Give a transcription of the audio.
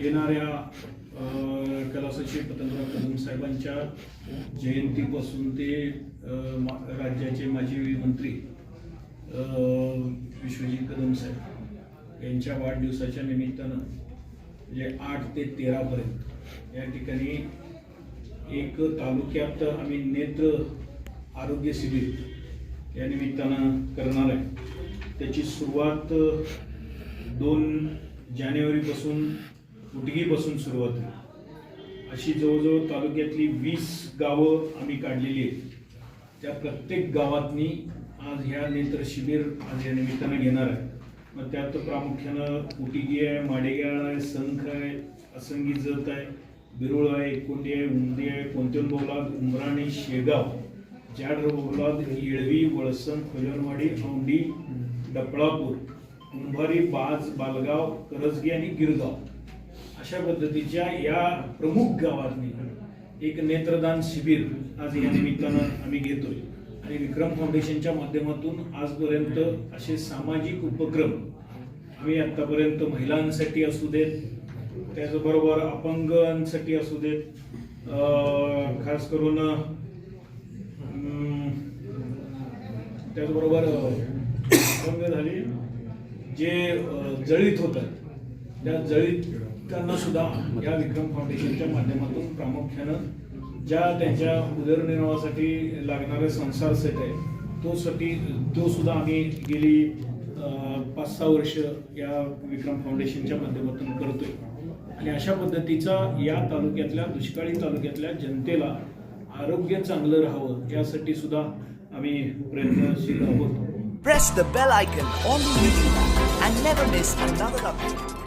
येणाऱ्या अ, कैलासची पतंगराव कदम साहेबांच्या जयंतीपासून ते मा- राज्याचे माजी मंत्री अ, विश्वजित कदम साहेब यांच्या वाढदिवसाच्या निमित्तानं म्हणजे आठ ते तेरापर्यंत या ठिकाणी एक तालुक्यात आम्ही नेत्र आरोग्य शिबिर या निमित्तानं करणार आहे. त्याची सुरुवात दोन जानेवारीपासून उटगीपासून सुरुवात होईल? अशी जवळजवळ तालुक्यातली वीस गावं आम्ही काढलेली आहेत. त्या प्रत्येक गावातनी आज ह्या नेत्र शिबिर आज या निमित्तानं घेणार आहे. मग त्यात प्रामुख्यानं उटिगी आहे माडेगाळ आहे संख आहे असंगी जत आहे बिरुळ आहे एकोंडी आहे उमदी आहे कोणतेन बोलाद उमराणी शेगाव. जाड बोलाद येळवी वळसण खोजनवाडी औंडी डपळापूर कुंभारी बाज बालगाव करजगी आणि गिरगाव. अशा पद्धतीच्या या प्रमुख गावातनी एक नेत्रदान शिबिर आज या निमित्तानं आम्ही घेतोय. आणि विक्रम फाउंडेशनच्या माध्यमातून आजपर्यंत असे सामाजिक उपक्रम आम्ही आतापर्यंत महिलांसाठी असू देत त्याचबरोबर अपंगांसाठी असू देत खास करून त्याचबरोबर अपंग झाले जे जळीत होतात त्या जळीत त्यांना सुद्धा या विक्रम फाउंडेशनच्या माध्यमातून प्रामुख्यानं ज्या त्यांच्या उदरनिर्वाहासाठी लागणारे संसार सेट आहे तोसाठी तो सुद्धा आम्ही गेली पाच सहा वर्ष या विक्रम फाउंडेशनच्या माध्यमातून करतोय आणि अशा पद्धतीचा या तालुक्यातल्या दुष्काळी तालुक्यातल्या जनतेला आरोग्य चांगलं राहावं यासाठी सुद्धा आम्ही प्रयत्नशील आहोत Press the bell icon on the YouTube and never miss another update.